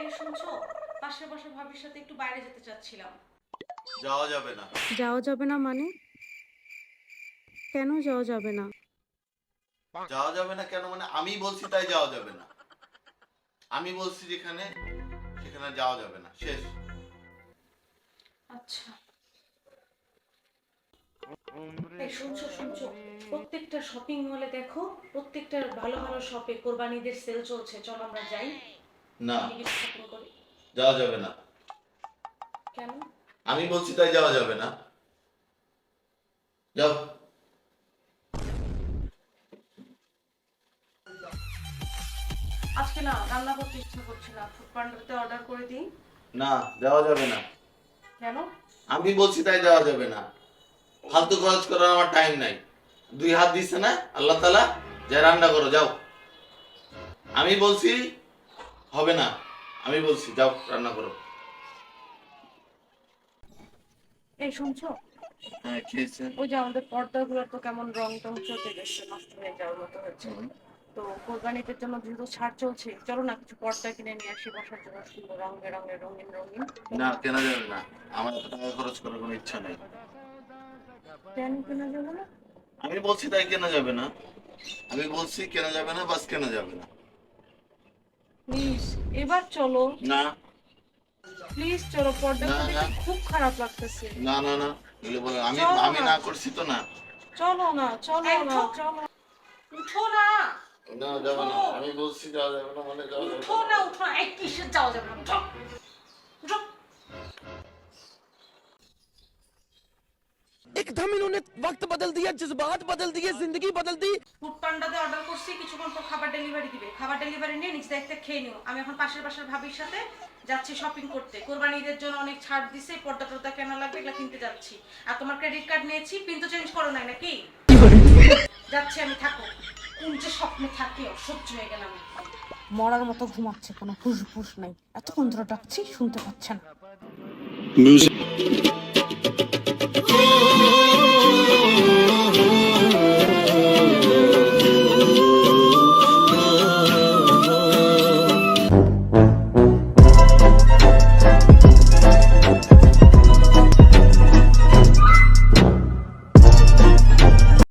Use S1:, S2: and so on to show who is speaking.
S1: এই শুনছো? পাশের পাশে ভাবির সাথে একটু বাইরে যেতে চাচ্ছিলাম।
S2: যাওয়া যাবে না।
S3: যাওয়া যাবে না মানে? কেন যাওয়া যাবে না?
S2: যাওয়া যাবে না কেন মানে আমি বলছি তাই যাওয়া যাবে না। আমি বলছি যেখানে সেখানে যাওয়া যাবে না। শেষ।
S1: আচ্ছা। এই শুনছো শুনছো? প্রত্যেকটা শপিং মলে দেখো প্রত্যেকটা ভালো ভালো শপে কোরবানিদের সেল চলছে। চলো আমরা যাই।
S2: না। যাওয়া যাবে না।
S1: কেন?
S2: আমি বলছি তাই যাওয়া যাবে না। যাও।
S1: আজকে না রান্না করতে ইচ্ছা করছে না। ফুড পান্ডাতে অর্ডার করে দিই।
S2: না যাওয়া যাবে না।
S1: কেন?
S2: আমি বলছি তাই যাওয়া যাবে না। ফালতু খরচ করার আমার টাইম নাই। দুই হাত দিচ্ছে না আল্লাহ তালা যা রান্না করো যাও। আমি বলছি হবে না। আমি বলছি যাও রান্না করো।
S1: এই শুনছো?
S2: হ্যাঁ খেয়েছে।
S1: ওই যে আমাদের পর্দাগুলো তো কেমন রং টং চলতে গেছে নষ্ট হয়ে যাওয়ার মতো হচ্ছে। তো কোরবানিদের জন্য যেহেতু ছাড় চলছে চলো না কিছু পর্দা কিনে নিয়ে আসি বসার জন্য সুন্দর রং বেরঙের রঙিন রঙিন।
S2: না কেনা যাবে না। আমার এত টাকা খরচ করার কোনো ইচ্ছা নেই।
S1: কেন কেনা যাবে না?
S2: আমি বলছি তাই কেনা যাবে না। আমি বলছি কেনা যাবে না বাস কেনা যাবে না।
S1: প্লিজ এবার চলো।
S2: না।
S1: প্লিজ চলো পর্দা। খুব খারাপ লাগতেছে।
S2: না না না আমি আমি
S1: না।
S2: করছি তো না।
S1: চলো না চলো না। চলো। উঠো না।
S2: না যাব না। আমি বলছি যাওয়া যাবে না মানে যাওয়া যাবে
S1: উঠো না উঠো না। এই কিসের যাওয়া যাবে না?
S4: एकदम इन्होंने वक्त बदल दिया जज्बात बदल दिए जिंदगी बदल दी
S1: ফুড পান্ডাতে অর্ডার করছি কিছুক্ষণ পর খাবার ডেলিভারি দিবে খাবার ডেলিভারি নিয়ে নিজ দায়িত্বে খেয়ে নিও আমি এখন পাশের পাশের ভাবির সাথে যাচ্ছি শপিং করতে কোরবানি ঈদের জন্য অনেক ছাড় দিছে পর্দা টর্দা কেনা লাগবে এগুলো কিনতে যাচ্ছি আর তোমার ক্রেডিট কার্ড নিয়েছি পিন তো চেঞ্জ করো নাই নাকি যাচ্ছি আমি থাকো কোন যে স্বপ্নে থাকে অসহ্য হয়ে গেলাম মরার মতো ঘুমাচ্ছে কোনো হুশ ফুস নাই এতক্ষণ ধরে ডাকছি শুনতে পাচ্ছে না
S5: Music.